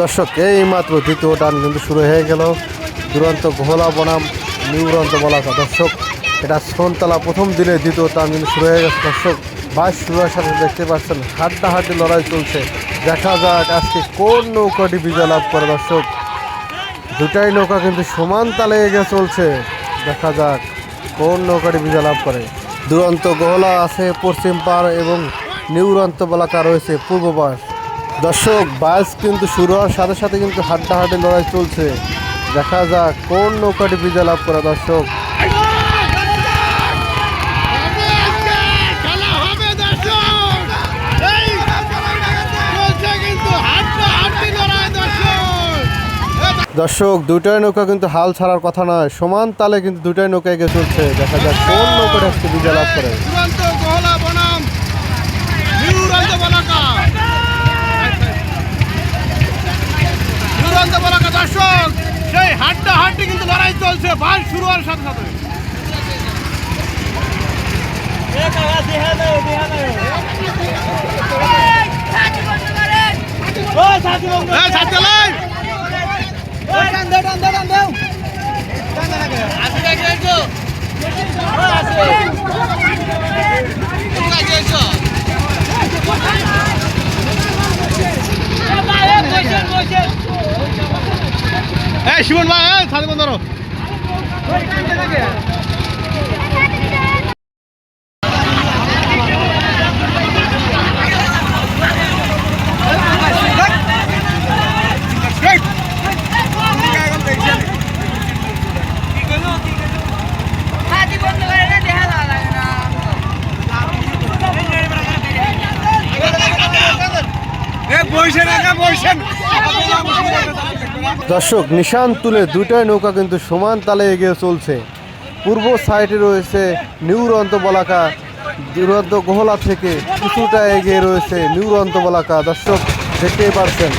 দর্শক, এই মাত্র দ্বিতীয় টান কিন্তু শুরু হয়ে গেল। দুরন্ত ঘোলা বনাম, নিউরন্ত বলাকা দর্শক, এটা সোনতলা প্রথম দিনে দ্বিতীয় টান কিন্তু শুরু হয়ে গেছে। দর্শক, বাইশ শুরুর সাথে দেখতে পাচ্ছেন, হাড্ডাহাড্ডি লড়াই চলছে। দেখা যাক আজকে কোন নৌকাটি বিজয় লাভ করে। দর্শক, দুটাই নৌকা কিন্তু সমান তালে এগিয়ে চলছে। দেখা যাক কোন নৌকাটি বিজয় লাভ করে। দুরন্ত গহলা আছে পশ্চিম পাড় এবং নিউরন্ত বলাকা রয়েছে পূর্ব পাশ দর্শক বাইশ কিন্তু শুরু হওয়ার সাথে সাথে কিন্তু হাড্ডাহাড্ডি লড়াই চলছে। দেখা যাক কোন নৌকাটি বিজয় লাভ করে, দর্শক। দর্শক দুটাই নৌকা কিন্তু হাল ছাড়ার কথা নয়। সমান তালে কিন্তু দুটাই নৌকা এগিয়ে চলছে। দেখা যাক কোন নৌকাটি আজকে বিজয় লাভ করে দুরন্ত গহলা বনাম নিউরন্ত বলাকা নিউরন্ত বলাকা দর্শক সেই হাড্ডা হাড্ডি কিন্তু লড়াই চলছে বাস শুরু হওয়ার সাথে সাথে এই শিবন ভাই ছাড়তে বন্ধ করো হাতি বন্ধ করে না দেখা লাগে না দর্শক, নিশান তুলে দুটাই নৌকা কিন্তু সমান তালে এগিয়ে চলছে। পূর্ব সাইডে রয়েছে নিউরন্ত বলাকা দুরন্ত গোহলা থেকে কিছুটা এগিয়ে রয়েছে নিউরন্ত বলাকা দর্শক, দেখতেই পারছেন।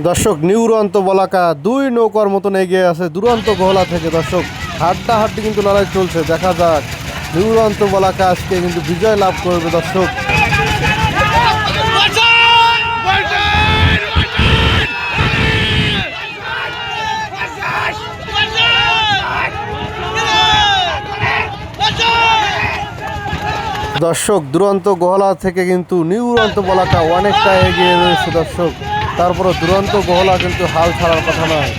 দর্শক, নিউরন্ত বলাকা দুই নৌকার মতন এগিয়ে আছে। দুরন্ত গোহলা থেকে দর্শক হাড্ডা হাড্ডি কিন্তু লড়াই চলছে। দেখা যাক, নিউরন্ত বলাকা আজকে কিন্তু বিজয় লাভ করবে দর্শক। দর্শক, দুরন্ত গহলা থেকে কিন্তু নিউরন্ত বলাকা অনেকটা এগিয়ে রয়েছে দর্শক। তারপরে দুরন্ত গহলা কিন্তু হাল ছাড়ার কথা নয়।